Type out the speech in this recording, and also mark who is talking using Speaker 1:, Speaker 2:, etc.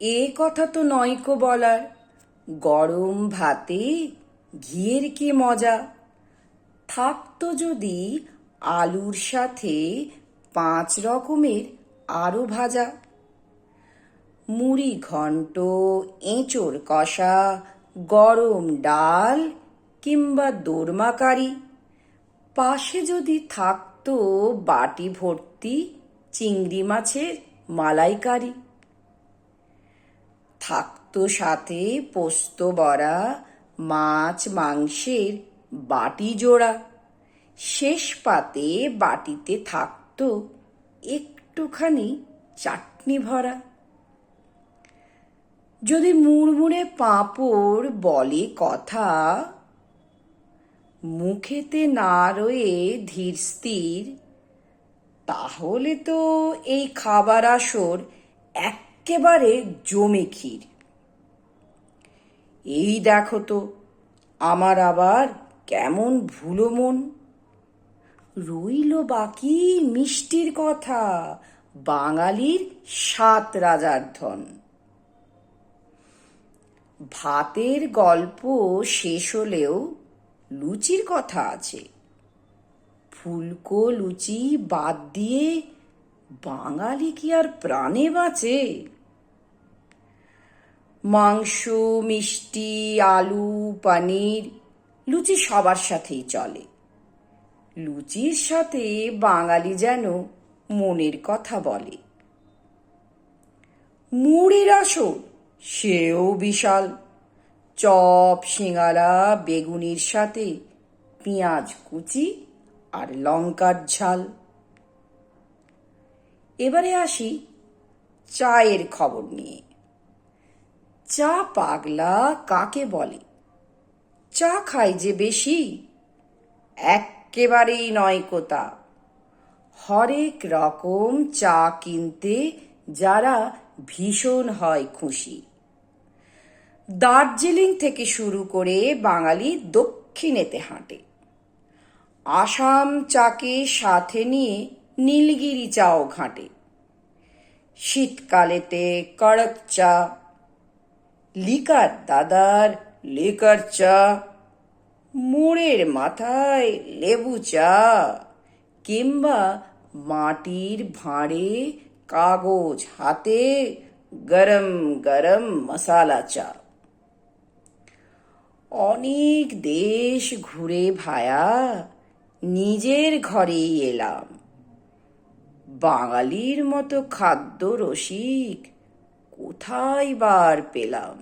Speaker 1: এ কথা তো নয়কো বলার। গরম ভাতে ঘিয়ের কি মজা? থাকতো যদি আলুর সাথে পাঁচ রকমের আরও ভাজা। মুড়ি ঘন্ট এঁচোড় কষা, গরম ডাল কিংবা দোরমা কারি। পাশে যদি থাকতো বাটি ভর্তি, চিংড়ি মাছের মালাইকারি। থাকতো সাথে পোস্ত বড়া, মাছ মাংসের বাটি জোড়া। শেষ পাতে বাটিতে থাকতো একটুখানি চাটনি ভরা। যদি মুড়মুড়ে পাঁপড় বলে কথা, মুখেতে না রয়ে ধীর স্থির, তাহলে তো এই খাবার আসর এক্কেবারে জমে ক্ষীর। এই দেখো তো, আমার আবার কেমন ভুলো মন। রইল বাকি মিষ্টির কথা, বাঙালির সাত রাজার ধন। ভাতের গল্প শেষ হলেও লুচির কথা আছে। ফুলকো লুচি বাদ দিয়ে বাঙালি কি আর প্রাণে বাঁচে? মাংস, মিষ্টি, আলু, পনির, লুচি সবার সাথেই চলে। লুচির সাথে বাঙালি যেন মনের কথা বলে। মুড়ির আসর, সেও বিশাল। চপ, সিঙ্গারা, বেগুনির সাথে পেঁয়াজ কুচি আর লঙ্কার ঝাল। এবারে আসি চায়ের খবর নিয়ে। চা পাগলা কাকে বলে? চা খায় যে বেশি? এক্কেবারেই নয় কোতা হরেক রকম চা কিনতে যারা ভীষণ হয় খুশি। দার্জিলিং থেকে শুরু করে বাঙালি দক্ষিণেতে হাঁটে। আসাম চাকে সাথে নিয়ে নীলগিরি চাও ঘাঁটে। শীতকালেতে কড়ক চা লিকার দাদার লিকার চা, মোড়ের মাথায় লেবু চা, কিংবা মাটির ভাঁড়ে কাগজ হাতে গরম গরম মশালা চা। অনেক দেশ ঘুরে ভায়া নিজের ঘরেই এলাম। বাঙালির মতো খাদ্য রসিক কোথায় বার পেলাম?